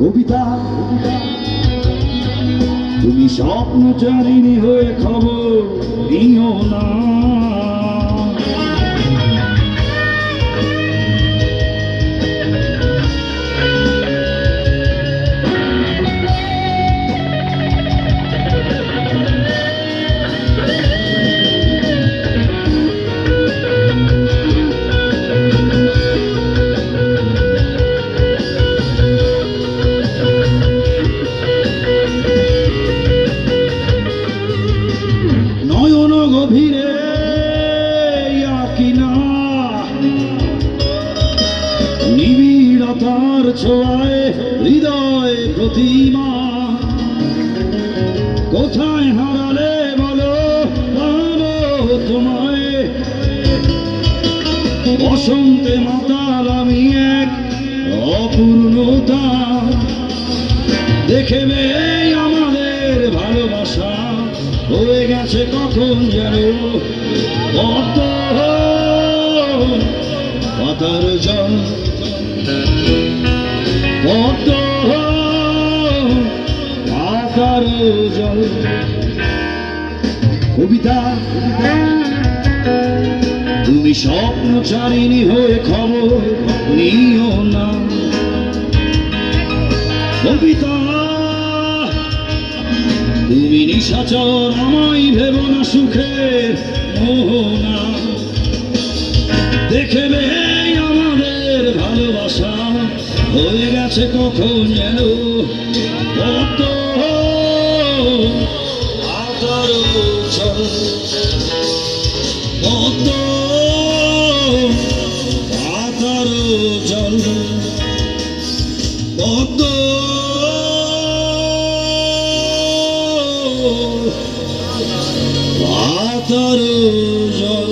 কবিতা। তুমি স্বপ্নচারিণী হয়ে খবর নিও না। গভীরে কিনা নিবিড়তার ছোঁয়ায় হৃদয় প্রতিমা। কোথায় হারালে বলো, পাবো তোমায়। বসন্তে মাতাল আমি এক অপূর্ণতা। দেখবে হয়ে গেছে কখন যেন কত পাতার জল। পাতার জল। কবিতা, তুমি স্বপ্নচারিণী হয়ে খবর নিও না। কবিতা নিশাচর আমায় ভেব না সুখে মোহনা দেখবে আমাদের ভালোবাসা, হয়ে গেছে কখন যেন জল কত আতর জল